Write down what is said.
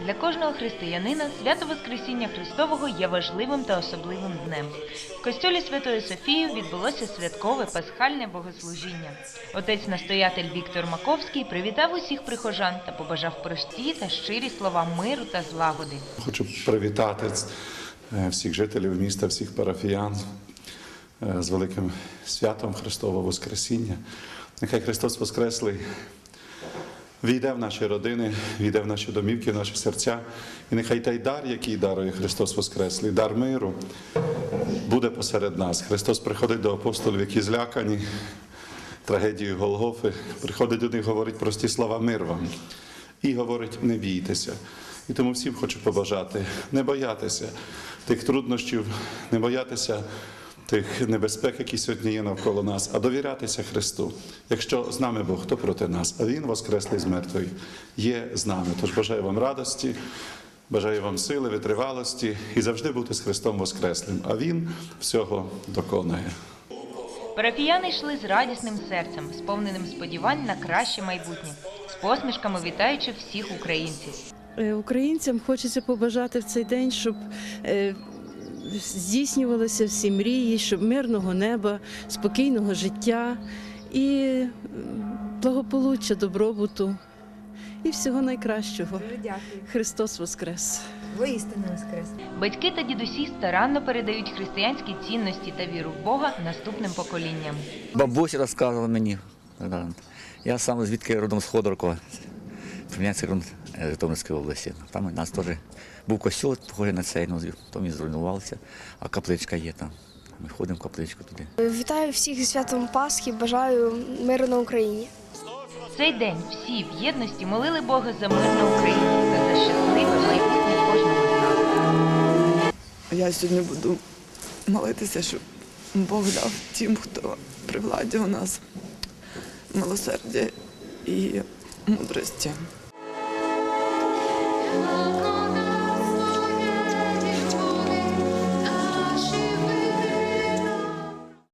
Для кожного християнина свято Воскресіння Христового є важливим та особливим днем. В костьолі Святої Софії відбулося святкове пасхальне богослужіння. Отець-настоятель Віктор Маковський привітав усіх прихожан та побажав прості та щирі слова миру та злагоди. Хочу привітати е, всіх жителів міста, всіх парафіян е, з великим святом Христового Воскресіння. Нехай Христос Воскреслий війде в наші родини, війде в наші домівки, в наші серця. І нехай той дар, який дарує Христос Воскреслий, дар миру, буде посеред нас. Христос приходить до апостолів, які злякані трагедією Голгофи, приходить до них, говорить прості слова мир вам. І говорить, не бійтеся. І тому всім хочу побажати не боятися тих труднощів, не боятися тих небезпек, які сьогодні є навколо нас, а довірятися Христу. Якщо з нами Бог, то проти нас, а Він, Воскреслий з мертвих, є з нами. Тож бажаю вам радості, бажаю вам сили, витривалості і завжди бути з Христом Воскреслим. А Він всього доконає. Парафіяни йшли з радісним серцем, сповненим сподівань на краще майбутнє, з посмішками вітаючи всіх українців. Е, Українцям хочеться побажати в цей день, щоб е, здійснювалися всі мрії, щоб мирного неба, спокійного життя і благополуччя, добробуту і всього найкращого. Дякую. Христос Воскрес! Воістину воскрес. Батьки та дідусі старанно передають християнські цінності та віру в Бога наступним поколінням. Бабуся розказувала мені. Я сам звідки родом з Ходоркова, Пром'янський район е, Житомирської області. Там у нас теж був костюл, похожий на цей, ну, потім він зруйнувався, а капличка є там. Ми ходимо в капличку туди. Вітаю всіх зі святом Пасхи, бажаю миру на Україні. Цей день всі в єдності молили Бога за мир на Україні та за щасливе майбутнє кожного з нас. Я сьогодні буду молитися, щоб Бог дав тим, хто при владі у нас милосердя і мудрості. の